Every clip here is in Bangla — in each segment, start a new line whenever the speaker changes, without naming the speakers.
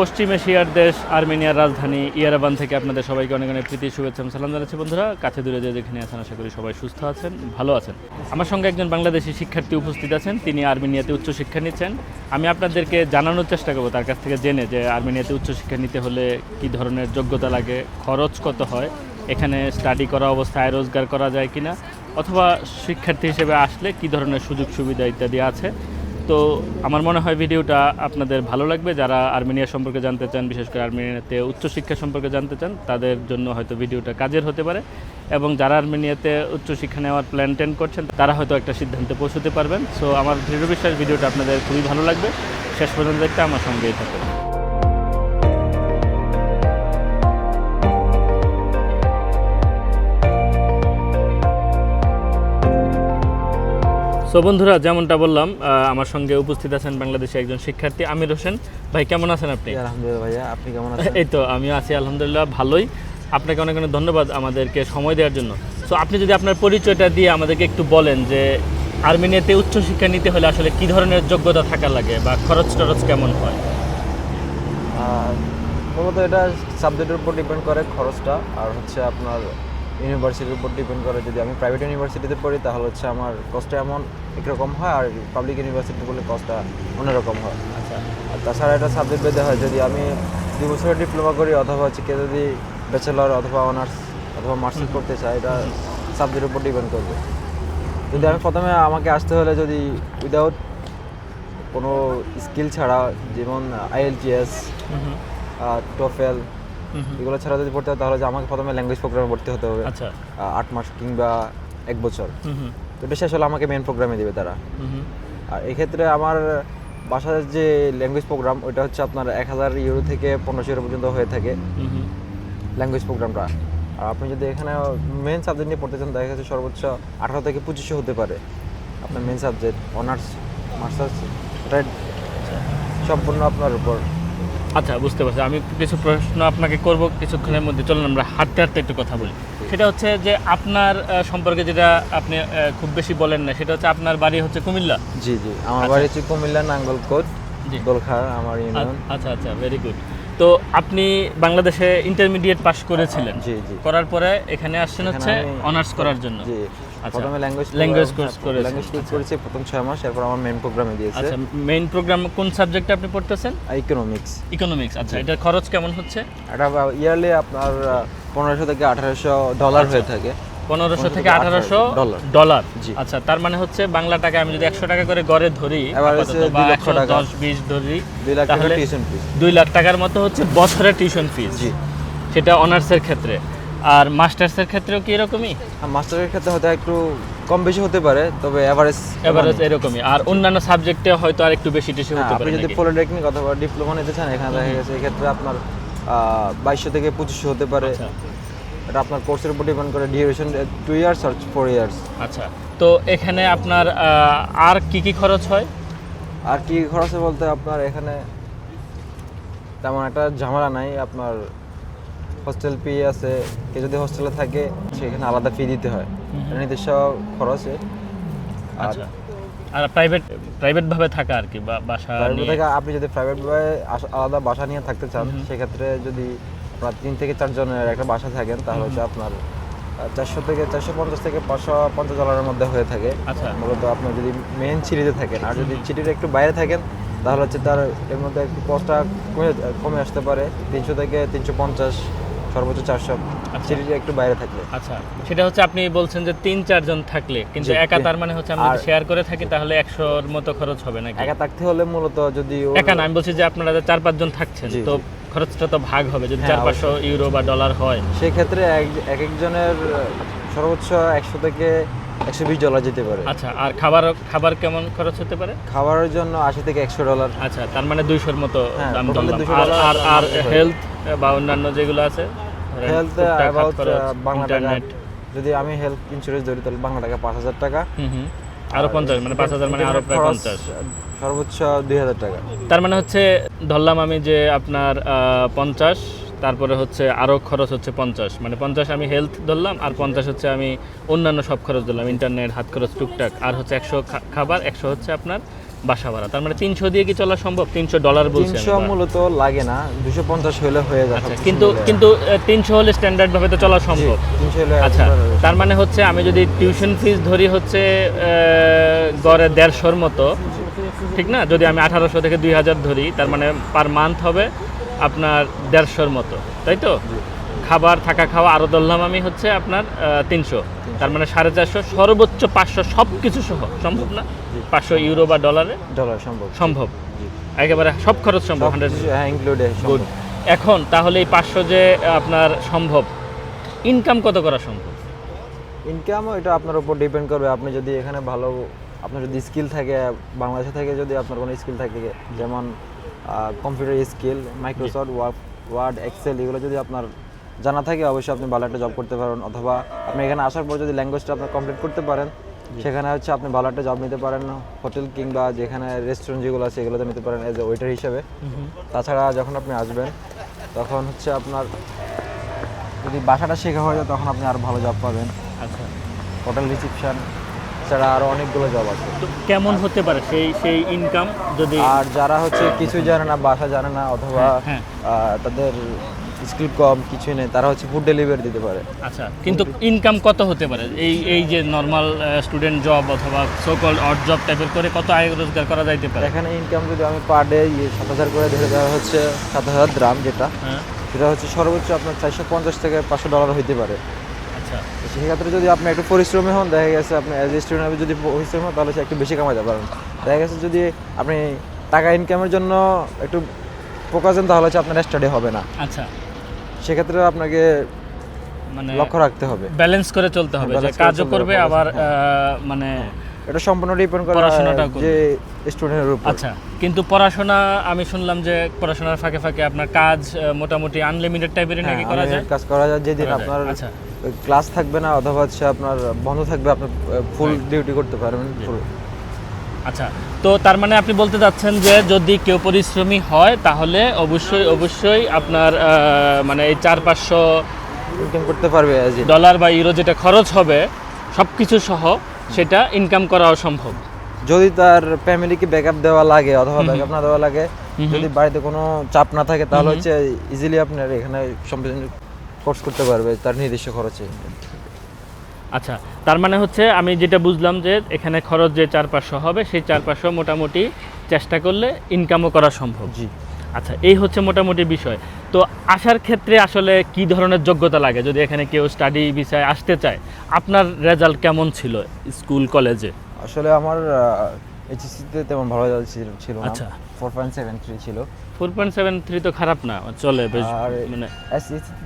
পশ্চিম এশিয়ার দেশ, আর্মেনিয়ার রাজধানী ইয়ারাবান থেকে আপনাদের সবাইকে অনেক অনেক প্রীতি, শুভেচ্ছা সালাম জানাচ্ছি বন্ধুরা। কাছে দূরে যে যেখানে আছেন, আশা করি সবাই সুস্থ আছেন, ভালো আছেন। আমার সঙ্গে একজন বাংলাদেশি শিক্ষার্থী উপস্থিত আছেন, তিনি আর্মেনিয়াতে উচ্চশিক্ষা নিচ্ছেন। আমি আপনাদেরকে জানানোর চেষ্টা করব তার কাছ থেকে জেনে যে আর্মেনিয়াতে উচ্চশিক্ষা নিতে হলে কী ধরনের যোগ্যতা লাগে, খরচ কত হয়, এখানে স্টাডি করা অবস্থায় রোজগার করা যায় কিনা, অথবা শিক্ষার্থী হিসেবে আসলে কী ধরনের সুযোগ সুবিধা ইত্যাদি আছে। তো আমার মনে হয় ভিডিওটা আপনাদের ভালো লাগবে। যারা আর্মেনিয়া সম্পর্কে জানতে চান, বিশেষ করে আর্মেনিয়াতে উচ্চশিক্ষা সম্পর্কে জানতে চান, তাদের জন্য হয়তো ভিডিওটা কাজের হতে পারে। এবং যারা আর্মেনিয়াতে উচ্চশিক্ষা নেওয়ার প্ল্যান টেন করছেন, তারা হয়তো একটা সিদ্ধান্তে পৌঁছতে পারবেন। সো আমার দৃঢ় বিশ্বাস, ভিডিওটা আপনাদের খুবই ভালো লাগবে। শেষ পর্যন্ত দেখতে আমার সঙ্গেই থাকবেন সো বন্ধুরা যেমনটা বললাম আমার সঙ্গে উপস্থিত আছেন বাংলাদেশে একজন শিক্ষার্থী আমির হোসেন। ভাই কেমন আছেন আপনি?
আলহামদুলিল্লাহ ভাইয়া আপনি কেমন আছেন?
এই তো আমিও আছি আলহামদুলিল্লাহ ভালোই। আপনাকে অনেক অনেক ধন্যবাদ আমাদেরকে সময় দেওয়ার জন্য। সো আপনি যদি আপনার পরিচয়টা দিয়ে আমাদেরকে একটু বলেন যে আর্মেনিয়াতে উচ্চশিক্ষা নিতে হলে আসলে কি ধরনের যোগ্যতা থাকা লাগে বা খরচ টরচ কেমন হয়?
মূলত এটা সাবজেক্টের উপর ডিপেন্ড করে খরচটা আর হচ্ছে আপনার ইউনিভার্সিটির উপর ডিপেন্ড করে। যদি আমি প্রাইভেট ইউনিভার্সিটিতে পড়ি তাহলে হচ্ছে আমার কস্টটা এমন একরকম হয় আর পাবলিক ইউনিভার্সিটি বলে কস্টটা অন্যরকম হয়।
আচ্ছা।
আর তাছাড়া এটা সাবজেক্ট বেঁধে হয় যদি আমি দুই বছরের ডিপ্লোমা করি অথবা হচ্ছে কেউ যদি ব্যাচেলর অথবা অনার্স অথবা মাস্টার্স করতে চায় এটা সাবজেক্টের উপর ডিপেন্ড করবে। যদি আমি প্রথমে আমাকে আসতে হলে যদি উইদাউট কোনো স্কিল ছাড়া যেমন আইএলটিএস টোফেল। এগুলো ছাড়া যদি পড়তে হয় তাহলে যে আমাকে প্রথমে ল্যাঙ্গুয়েজ প্রোগ্রামে ভর্তি হতে হবে।
আচ্ছা।
আট মাস কিংবা এক বছর। তো এটা শেষ হলে আমাকে মেন প্রোগ্রামে দেবে তারা। আর এক্ষেত্রে আমার বাসার যে ল্যাঙ্গুয়েজ প্রোগ্রাম ওইটা হচ্ছে আপনার এক হাজার ইউরো থেকে পনেরোশো ইউরো পর্যন্ত হয়ে থাকে। ল্যাঙ্গুয়েজ প্রোগ্রামটা আর আপনি যদি এখানে মেন সাবজেক্ট নিয়ে পড়তে চান দেখা যাচ্ছে সর্বোচ্চ আঠারো থেকে পঁচিশশো হতে পারে আপনার মেন সাবজেক্ট অনার্স মাস্টার্স এটা সম্পূর্ণ আপনার উপর।
আচ্ছা বুঝতে পারছি। আমি কিছু প্রশ্ন আপনাকে করব কিছুক্ষণের মধ্যে চলুন আমরা হাঁটতে হাঁটতে একটু কথা বলি। সেটা হচ্ছে যে আপনার সম্পর্কে যেটা আপনি খুব বেশি বলেন না সেটা হচ্ছে আপনার বাড়ি হচ্ছে কুমিল্লা?
জি জি। আমার বাড়ি হচ্ছে কুমিল্লা নাঙ্গলকোট
জি।
দোলখার আমার
আচ্ছা আচ্ছা ভেরি গুড তো আপনি বাংলাদেশে ইন্টারমিডিয়েট পাস করেছিলেন।
জি জি।
করার পরে এখানে আসছেন হচ্ছে অনার্স করার জন্য।
জি।
আচ্ছা।
প্রথমে ল্যাঙ্গুয়েজ
Language course করেছেন,
ল্যাঙ্গুয়েজ কোর্স
আচ্ছা।
করেছি প্রথম ছয় মাস এরপর আমার মেন প্রোগ্রামে দিয়েছে।
আচ্ছা মেইন প্রোগ্রাম কোন সাবজেক্টে আপনি পড়তেছেন?
ইকোনমিক্স
ইকোনমিক্স আচ্ছা এটার খরচ কেমন হচ্ছে?
এটা ইয়ারলি আপনার পনেরোশো থেকে আঠারোশো ডলার হয়ে থাকে।
পনেরোশো থেকে
18
আঠারোশো
ডলার। জি।
আচ্ছা তার মানে হচ্ছে বাংলা টাকা আমি যদি একশো টাকা করে গড়ে ধরি
এবার
আপাতত
হচ্ছে
বা
দুই লক্ষ
110,
টাকা।
বিশ ধরি
দুই লাখ
তাহলে
টিউশন ফিস
দুই লাখ টাকার মতো হচ্ছে বছরের টিউশন ফিস
জি।
সেটা অনার্সের ক্ষেত্রে। আর মাস্টার্সের ক্ষেত্রেও কি এরকমই?
আর মাস্টারের ক্ষেত্রে হয়তো একটু কম বেশি হতে পারে তবে এভারেজ
এভারেজ এরকমই। আর অন্যান্য সাবজেক্টে হয়তো আর একটু বেশি টেশি হতে
আপনি
পারে
যদি পলিটেকনিক অথবা ডিপ্লোমা নিতে চান এখানে দেখা গেছে এক্ষেত্রে আপনার বাইশশো থেকে পঁচিশশো হতে পারে।
আচ্ছা।
এটা আপনার কোর্সের উপর ডিপেন্ড করে ডিউরেশন টু ইয়ার্স আর ফোর ইয়ার্স
আচ্ছা। তো এখানে আপনার আর কি কি খরচ হয়?
আর কি খরচে বলতে আপনার এখানে তেমন একটা ঝামেলা নাই আপনার হোস্টেল ফি আছে কেউ যদি হোস্টেলে থাকে সেখানে আলাদা ফি দিতে হয়। নিজস্ব খরচে। আর
আচ্ছা। আর প্রাইভেট প্রাইভেট ভাবে থাকা আর কি বা বাসা
আপনি যদি প্রাইভেট ভাবে আলাদা বাসা নিয়ে থাকতে চান সেক্ষেত্রে যদি আপনার তিন থেকে চারজনের একটা বাসা থাকেন তাহলে হচ্ছে আপনার চারশো থেকে চারশো পঞ্চাশ থেকে পাঁচশো পঞ্চাশ ডলারের মধ্যে হয়ে থাকে।
আচ্ছা।
মূলত আপনার যদি মেন সিটিতে থাকেন আর যদি সিটির একটু বাইরে থাকেন তাহলে হচ্ছে তার এর মধ্যে একটু কস্টটা কমে কমে আসতে পারে। তিনশো থেকে তিনশো পঞ্চাশ সর্বোচ্চ চারশো সিটির একটু বাইরে থাকলে।
আচ্ছা সেটা হচ্ছে আপনি বলছেন যে তিন চারজন থাকলে কিন্তু একা তার মানে হচ্ছে আমরা শেয়ার করে থাকি তাহলে একশোর মতো খরচ হবে নাকি?
একা থাকতে হলে মূলত যদি
একা না আমি বলছি যে আপনারা চার পাঁচজন থাকছেন তো খরচটা তো ভাগ হবে যদি
হ্যাঁ,
চার পাঁচশো ইউরো বা ডলার হয়।
সেক্ষেত্রে এক একজনের সর্বোচ্চ একশো থেকে একশো বিশ ডলার যেতে পারে।
আচ্ছা আর খাবার খাবার কেমন খরচ হতে পারে?
খাবারের জন্য আশি থেকে একশো ডলার
আচ্ছা তার মানে দুইশোর মতো
হ্যাঁ,
দাম
টোটালি
ধরলাম।
200
আর আর হেলথ বা অন্যান্য যেগুলো আছে?
হেলথ অ্যাবাউট বাংলা টাকা।
ইন্টারনেট
যদি আমি হেলথ ইন্স্যুরেন্স ধরি তাহলে বাংলা টাকা পাঁচ হাজার টাকা।
আরও পঞ্চাশ মানে পাঁচ হাজার মানে
আরও
প্রায় পঞ্চাশ।
সর্বোচ্চ দুই হাজার টাকা।
তার মানে হচ্ছে ধরলাম আমি যে আপনার পঞ্চাশ তারপরে হচ্ছে আরও খরচ হচ্ছে পঞ্চাশ। মানে পঞ্চাশ আমি হেলথ ধরলাম আর পঞ্চাশ হচ্ছে আমি অন্যান্য সব খরচ ধরলাম ইন্টারনেট হাত খরচ টুকটাক। আর হচ্ছে একশো খাবার একশো হচ্ছে আপনার বাসা ভাড়া। তার মানে তিনশো দিয়ে কি চলা সম্ভব? তিনশো ডলার বলছি
তিনশো মূলত লাগে না দুশো পঞ্চাশ হলে হয়ে যায়
আচ্ছা কিন্তু কিন্তু তিনশো হলে স্ট্যান্ডার্ড ভাবে তো চলা সম্ভব। আচ্ছা তার মানে হচ্ছে আমি যদি টিউশন ফিস ধরি হচ্ছে গড়ে দেড়শোর মতো ঠিক না? যদি আমি আঠারোশো থেকে দুই হাজার ধরি তার মানে পার মান্থ হবে আপনার দেড়শোর মতো তাই তো? খাবার থাকা খাওয়া আরও ধরলাম আমি হচ্ছে আপনার তিনশো। তার মানে সাড়ে চারশো সর্বোচ্চ পাঁচশো সব কিছু সহ সম্ভব না? পাঁচশো ইউরো বা ডলারে?
ডলার সম্ভব।
সম্ভব। একেবারে সব খরচ সম্ভব হান্ড্রেড
হ্যাঁ
গুড এখন তাহলে এই পাঁচশো যে আপনার সম্ভব ইনকাম কত করা সম্ভব?
ইনকাম এটা আপনার উপর ডিপেন্ড করবে। আপনি যদি এখানে ভালো আপনার যদি স্কিল থাকে বাংলাদেশে থেকে যদি আপনার কোনো স্কিল থাকে যেমন computer skill Microsoft Word Word Excel এগুলো যদি আপনার জানা থাকে অবশ্যই আপনি ভালো একটা জব করতে পারেন অথবা আপনি এখানে আসার পর যদি ল্যাঙ্গুয়েজটা আপনি কমপ্লিট করতে পারেন সেখানে হচ্ছে আপনি ভালো একটা জব নিতে পারেন হোটেল কিংবা যেখানে রেস্টুরেন্ট যেগুলো আছে এগুলোতে নিতে পারেন এজ এ ওয়েটার হিসেবে। তাছাড়া যখন আপনি আসবেন তখন হচ্ছে আপনার যদি বাসাটা শেখা হয়ে যায় তখন আপনি আরও ভালো জব পাবেন।
আচ্ছা।
হোটেল রিসেপশন ছাড়া আরও অনেকগুলো জব আছে।
তো কেমন হতে পারে সেই সেই ইনকাম যদি
আর যারা হচ্ছে কিছুই জানে না বাসা জানে না অথবা
হ্যাঁ।
তাদের স্কিল কম কিছুই নেই তারা হচ্ছে ফুড ডেলিভারি দিতে পারে।
আচ্ছা কিন্তু ইনকাম কত হতে পারে? এই এই যে নর্মাল স্টুডেন্ট জব অথবা সোকল অড জব টাইপের করে কত আয় রোজগার করা যাইতে পারে?
এখানে ইনকাম যদি আমি পার ডে সাত হাজার করে ধরে দেওয়া হচ্ছে সাত হাজার গ্রাম যেটা
হ্যাঁ।
সেটা হচ্ছে সর্বোচ্চ আপনার চারশো পঞ্চাশ থেকে পাঁচশো ডলার হইতে পারে।
আচ্ছা।
সেক্ষেত্রে যদি আপনি একটু পরিশ্রমী হন দেখা গেছে আপনি অ্যাজ এ স্টুডেন্ট যদি পরিশ্রমী হন তাহলে সে একটু বেশি কামাইতে পারেন। দেখা গেছে যদি আপনি টাকা ইনকামের জন্য একটু ফোকাস দেন তাহলে হচ্ছে আপনার স্টাডি হবে না।
আচ্ছা।
সেক্ষেত্রে আপনাকে
মানে
লক্ষ্য রাখতে হবে।
ব্যালেন্স করে চলতে হবে যে কাজও করবে আবার
হ্যাঁ।
মানে
এটা সম্পূর্ণ ডিপেন্ড করে
পড়াশোনাটাও করবে।
যে স্টুডেন্টের উপর।
আচ্ছা। কিন্তু পড়াশোনা আমি শুনলাম যে পড়াশোনার ফাঁকে ফাঁকে আপনার কাজ মোটামুটি আনলিমিটেড টাইপের নাকি করা যায়?
হ্যাঁ, কাজ করা যায় যেদিন আপনার
আচ্ছা।
ক্লাস থাকবে না অথবা হচ্ছে আপনার বন্ধ থাকবে আপনি ফুল ডিউটি করতে পারবেন full।
আচ্ছা তো তার মানে আপনি বলতে চাচ্ছেন যে যদি কেউ পরিশ্রমী হয় তাহলে অবশ্যই অবশ্যই আপনার মানে এই চার পাঁচশো
ইনকাম করতে পারবে
ডলার বা ইউরো যেটা খরচ হবে সব কিছু সহ সেটা ইনকাম করাও সম্ভব।
যদি তার ফ্যামিলিকে ব্যাকআপ দেওয়া লাগে অথবা ব্যাকআপ না দেওয়া লাগে যদি বাড়িতে কোনো চাপ না থাকে তাহলে হচ্ছে ইজিলি আপনার এখানে সম্পূর্ণ কোর্স করতে পারবে তার নির্দিষ্ট খরচে।
আচ্ছা তার মানে হচ্ছে আমি যেটা বুঝলাম যে এখানে খরচ যে চার পাঁচশো হবে সেই চার পাঁচশো মোটামুটি চেষ্টা করলে ইনকামও করা সম্ভব।
জি।
আচ্ছা এই হচ্ছে মোটামুটি বিষয়। তো আসার ক্ষেত্রে আসলে কি ধরনের যোগ্যতা লাগে? যদি এখানে কেউ স্টাডি বিষয়ে আসতে চায় আপনার রেজাল্ট কেমন ছিল স্কুল কলেজে
আসলে আমার এইচএসসিতে তেমন ভালো রেজাল্ট ছিল- না।
আচ্ছা।
ফোর পয়েন্ট সেভেন থ্রি ছিল।
ফোর পয়েন্ট সেভেন থ্রি তো খারাপ না চলে বেশ মানে।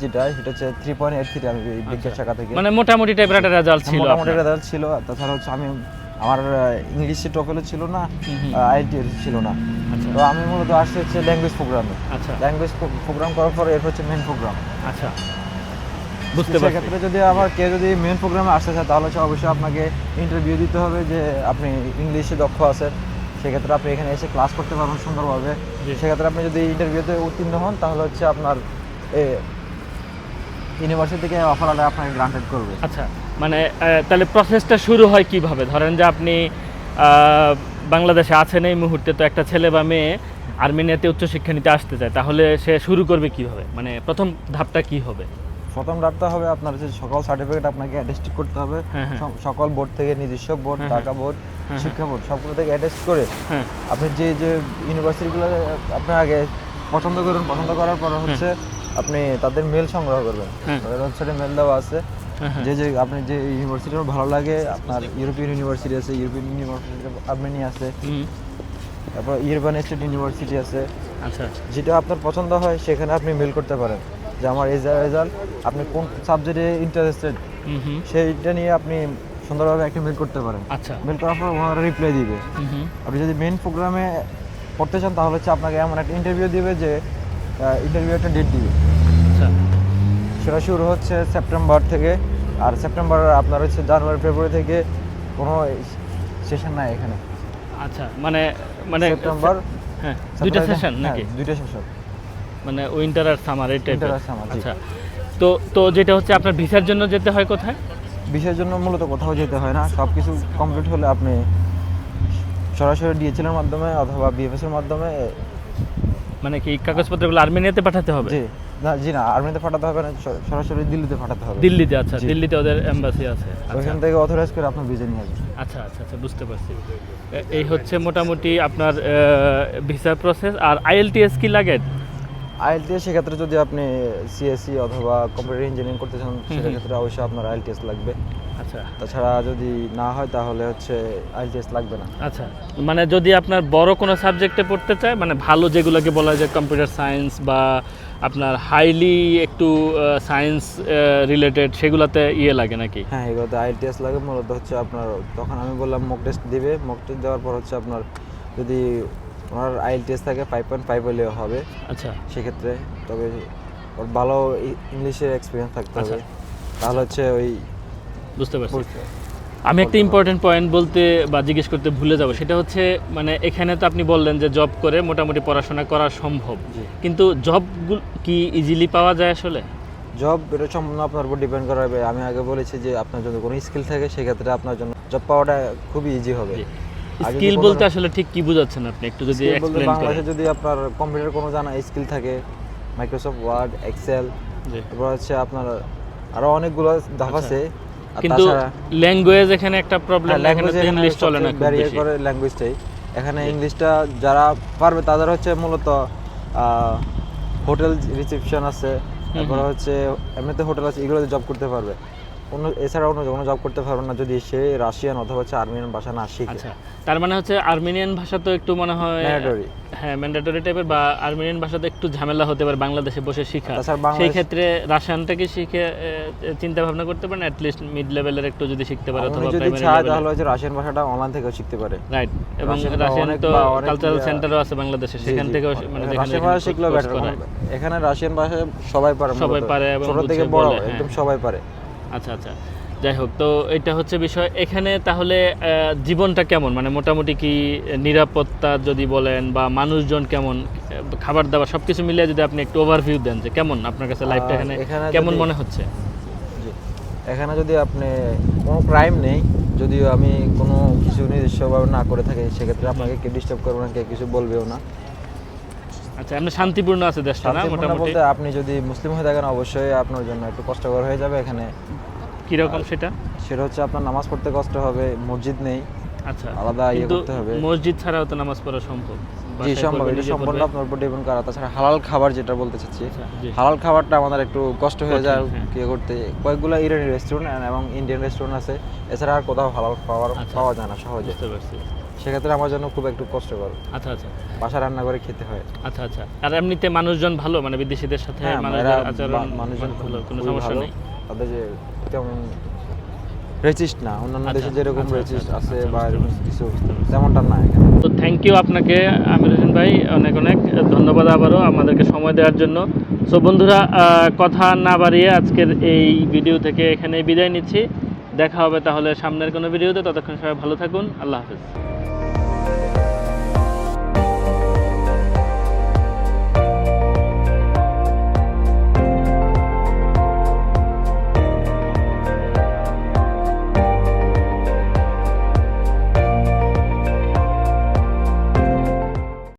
যেটা সেটা হচ্ছে থ্রি পয়েন্ট এইট থ্রি আমি বিজ্ঞান শাখা থেকে।
মানে মোটামুটি টাইপের একটা রেজাল্ট ছিল
মোটামুটি রেজাল্ট ছিল তাছাড়া হচ্ছে আমি আমার ইংলিশে ছিল না ছিল না।
আচ্ছা।
তো আমি মূলত আসছি হচ্ছে ল্যাঙ্গুয়েজ প্রোগ্রামে
আচ্ছা।
ল্যাঙ্গুয়েজ প্রোগ্রাম করার পর এর হচ্ছে মেন প্রোগ্রাম
আচ্ছা। বুঝতে পারছি।
সেক্ষেত্রে যদি আবার কেউ যদি মেন প্রোগ্রামে আসতে চায় তাহলে হচ্ছে অবশ্যই আপনাকে ইন্টারভিউ দিতে হবে যে আপনি ইংলিশে দক্ষ আছেন। সেক্ষেত্রে আপনি এখানে এসে ক্লাস করতে পারবেন সুন্দরভাবে। সেক্ষেত্রে আপনি যদি ইন্টারভিউতে উত্তীর্ণ হন তাহলে হচ্ছে আপনার ইউনিভার্সিটি থেকে অফার আপনাকে গ্রান্টেড করবে।
আচ্ছা মানে তাহলে প্রসেসটা শুরু হয় কীভাবে? ধরেন যে আপনি বাংলাদেশে আছেন এই মুহূর্তে তো একটা ছেলে বা মেয়ে আর্মেনিয়াতে উচ্চশিক্ষা নিতে আসতে চায় তাহলে সে শুরু করবে কীভাবে? মানে প্রথম ধাপটা কি হবে?
প্রথম ডাক্তার হবে আপনার হচ্ছে সকল সার্টিফিকেট আপনাকে অ্যাটেস্ট করতে হবে।
হ্যাঁ, হ্যাঁ।
সকল বোর্ড থেকে নিজস্ব বোর্ড ঢাকা বোর্ড
হ্যাঁ,
শিক্ষা বোর্ড সবগুলো থেকে অ্যাটেস্ট করে আপনি যে যে ইউনিভার্সিটিগুলো আপনি আগে পছন্দ করুন পছন্দ করার পর হচ্ছে আপনি তাদের মেল সংগ্রহ করবেন। তাদের ওয়েবসাইটে মেল দেওয়া আছে। যে যে আপনি যে ইউনিভার্সিটি ভালো লাগে আপনার ইউরোপিয়ান ইউনিভার্সিটি আছে ইউরোপিয়ান ইউনিভার্সিটি আর্মেনিয়া আছে তারপর ইউরোপিয়ান স্টেট ইউনিভার্সিটি আছে।
আচ্ছা।
যেটা আপনার পছন্দ হয় সেখানে আপনি মেল করতে পারেন। যে আমার এই রেজাল্ট আপনি কোন সাবজেক্টে ইন্টারেস্টেড সেইটা নিয়ে আপনি সুন্দরভাবে একটা মেল করতে পারেন।
আচ্ছা।
মেল করার পর ওনারা রিপ্লাই দিবে। আপনি যদি মেন প্রোগ্রামে পড়তে চান তাহলে হচ্ছে আপনাকে এমন একটা ইন্টারভিউ দিবে যে ইন্টারভিউ একটা ডেট দিবে।
আচ্ছা।
সেটা শুরু হচ্ছে সেপ্টেম্বর থেকে আর সেপ্টেম্বর আপনার হচ্ছে জানুয়ারি ফেব্রুয়ারি থেকে কোনো সেশন নাই এখানে।
আচ্ছা মানে মানে
সেপ্টেম্বর
হ্যাঁ দুইটা সেশন
হ্যাঁ,
নাকি?
দুইটা সেশন
মানে উইন্টার আর সামার এই টাইপের আচ্ছা। তো তো যেটা হচ্ছে আপনার ভিসার জন্য যেতে হয় কোথায়?
ভিসার জন্য মূলত কোথাও যেতে হয় না। সব কিছু কমপ্লিট হলে আপনি সরাসরি ডিএচএল এর মাধ্যমে অথবা বিএফএস এর মাধ্যমে
মানে কি কাগজপত্রগুলো আর্মেনিয়াতে পাঠাতে হবে?
জি। না জি না আর্মিতে পাঠাতে হবে না সরাসরি দিল্লিতে পাঠাতে হবে।
দিল্লিতে আচ্ছা দিল্লিতে ওদের এম্বাসি আছে। আচ্ছা।
ওইখান থেকে অথরাইজ করে আপনার ভিসা নিয়ে আসবে
আচ্ছা আচ্ছা আচ্ছা বুঝতে পারছি। এই হচ্ছে মোটামুটি আপনার ভিসা প্রসেস আর আইএলটিএস কি লাগে?
আইএলটিএস সেক্ষেত্রে যদি আপনি সিএসসি অথবা কম্পিউটার ইঞ্জিনিয়ারিং করতে চান সেক্ষেত্রে অবশ্যই আপনার আইএলটিএস লাগবে।
আচ্ছা।
তাছাড়া যদি না হয় তাহলে হচ্ছে আইএলটিএস লাগবে না।
আচ্ছা। মানে যদি আপনার বড় কোনো সাবজেক্টে পড়তে চায় মানে ভালো যেগুলোকে বলা যায় কম্পিউটার সায়েন্স বা আপনার হাইলি একটু সায়েন্স রিলেটেড সেগুলোতে ইয়ে লাগে নাকি?
হ্যাঁ এগুলোতে আইএলটিএস লাগে। মূলত হচ্ছে আপনার তখন আমি বললাম মক টেস্ট দিবে। মক টেস্ট দেওয়ার পর হচ্ছে আপনার যদি ওনার আইএলটিএস থাকে ফাইভ পয়েন্ট ফাইভ হলেও হবে।
আচ্ছা।
সেক্ষেত্রে তবে ওর ভালো ইংলিশের এক্সপিরিয়েন্স থাকতে হবে।
আচ্ছা।
তাহলে হচ্ছে ওই
বুঝতে পারছি। আমি একটা ইম্পর্টেন্ট পয়েন্ট বলতে বা জিজ্ঞেস করতে ভুলে যাব। সেটা হচ্ছে মানে এখানে তো আপনি বললেন যে জব করে মোটামুটি পড়াশোনা করা সম্ভব। কিন্তু জবগুলো কি ইজিলি পাওয়া যায় আসলে?
জব এটা সম্পূর্ণ আপনার উপর ডিপেন্ড করাবে আমি আগে বলেছি যে আপনার যদি কোনো স্কিল থাকে সেক্ষেত্রে আপনার জন্য জব পাওয়াটা খুবই ইজি হবে।
স্কিল বলতে আসলে ঠিক কি বোঝাচ্ছেন আপনি? একটু যদি এক্সপ্লেন করেন।
বাংলাদেশে যদি আপনার কম্পিউটার কোনো জানা স্কিল থাকে মাইক্রোসফট ওয়ার্ড এক্সেল তারপর হচ্ছে আপনার আরও অনেকগুলো ধাপ
আচ্ছা।
আছে।
কিন্তু ল্যাঙ্গুয়েজ এখানে একটা প্রবলেম
হ্যাঁ,
এখানে ইংলিশ চলে না বেশি।
করে ল্যাঙ্গুয়েজটাই এখানে ইংলিশটা যারা পারবে তাদের হচ্ছে মূলত হোটেল রিসেপশন আছে। তারপরে হচ্ছে এমনিতে হোটেল আছে এগুলোতে জব করতে পারবে। অন্য এছাড়া অন্য কোনো জব করতে পারবে না যদি সে রাশিয়ান অথবা হচ্ছে আর্মিয়ান ভাষা না শিখে।
আচ্ছা তার মানে হচ্ছে আর্মেনিয়ান ভাষা তো একটু মনে হয়
Mandatory।
হ্যাঁ ম্যান্ডেটরি টাইপের বা আর্মেনিয়ান ভাষা তো একটু ঝামেলা হতে পারে বাংলাদেশে বসে শেখা। সেই ক্ষেত্রে রাশিয়ানটাকে শিখে চিন্তা ভাবনা করতে পারেন অ্যাটলিস্ট মিড লেভেলের একটু যদি শিখতে পারে অথবা
যদি চায় তাহলে হচ্ছে রাশিয়ান ভাষাটা অনলাইন থেকেও শিখতে পারে।
রাইট এবং
রাশিয়ান
তো কালচারাল সেন্টারও আছে বাংলাদেশে সেখান
জি, জি।
থেকে মানে যেখানে
রাশিয়ান ভাষা শিখলেও বেটার এখানে রাশিয়ান ভাষা সবাই পারে
সবাই পারে এবং
ছোট থেকে বড়
হ্যাঁ।
একদম সবাই পারে।
আচ্ছা আচ্ছা। যাই হোক তো এটা হচ্ছে বিষয়। এখানে তাহলে জীবনটা কেমন? মানে মোটামুটি কি নিরাপত্তা যদি বলেন বা মানুষজন কেমন খাবার দাবার সব কিছু মিলিয়ে যদি আপনি একটু ওভারভিউ দেন যে কেমন আপনার কাছে লাইফটা এখানে
এখানে
কেমন মনে হচ্ছে?
এখানে যদি আপনি কোনো ক্রাইম নেই যদিও আমি কোনো কিছু নিজস্বভাবে না করে থাকি সেক্ষেত্রে আপনাকে কে ডিস্টার্ব করবে না কে কিছু বলবেও না।
আচ্ছা এমনি শান্তিপূর্ণ আছে দেশটা না? মোটামুটি?
বলতে আপনি যদি মুসলিম হয়ে থাকেন অবশ্যই আপনার জন্য একটু কষ্টকর হয়ে যাবে এখানে।
কীরকম সেটা?
সেটা হচ্ছে আপনার নামাজ পড়তে কষ্ট হবে মসজিদ নেই
আচ্ছা
আলাদা ইয়ে করতে হবে।
মসজিদ ছাড়াও তো নামাজ পড়া সম্ভব?
জি সম্ভব। এটা সম্পূর্ণ আপনার উপর ডিপেন্ড করা। তাছাড়া হালাল খাবার যেটা বলতে চাচ্ছি
আচ্ছা,
হালাল খাবারটা আমাদের একটু কষ্ট হয়ে যায়
হ্যাঁ।
কি করতে। কয়েকগুলো ইরানি রেস্টুরেন্ট এবং ইন্ডিয়ান রেস্টুরেন্ট আছে। এছাড়া আর কোথাও হালাল খাবার
আচ্ছা।
পাওয়া যায় না সহজে।
বুঝতে পারছি।
সেক্ষেত্রে আমার জন্য খুব একটু কষ্টকর।
আচ্ছা আচ্ছা।
বাসা রান্না করে খেতে হয়।
আচ্ছা আচ্ছা। আর এমনিতে মানুষজন ভালো মানে বিদেশিদের সাথে
হ্যাঁ
আচরণ
মানুষজন
ভালো কোনো সমস্যা নেই।
তাদের যে তেমন রেচিস্ট না অন্যান্য
আচ্ছা,
দেশে যেরকম রেচিস্ট
আচ্ছা,
আছে
আচ্ছা,
বা এরকম কিছু তেমনটা না
তো থ্যাংক ইউ আপনাকে আমির হোসেন ভাই অনেক অনেক ধন্যবাদ আবারও আমাদেরকে সময় দেওয়ার জন্য। সো বন্ধুরা কথা না বাড়িয়ে আজকের এই ভিডিও থেকে এখানে বিদায় নিচ্ছি। দেখা হবে তাহলে সামনের কোনো ভিডিওতে ততক্ষণ সবাই ভালো থাকুন আল্লাহ হাফেজ।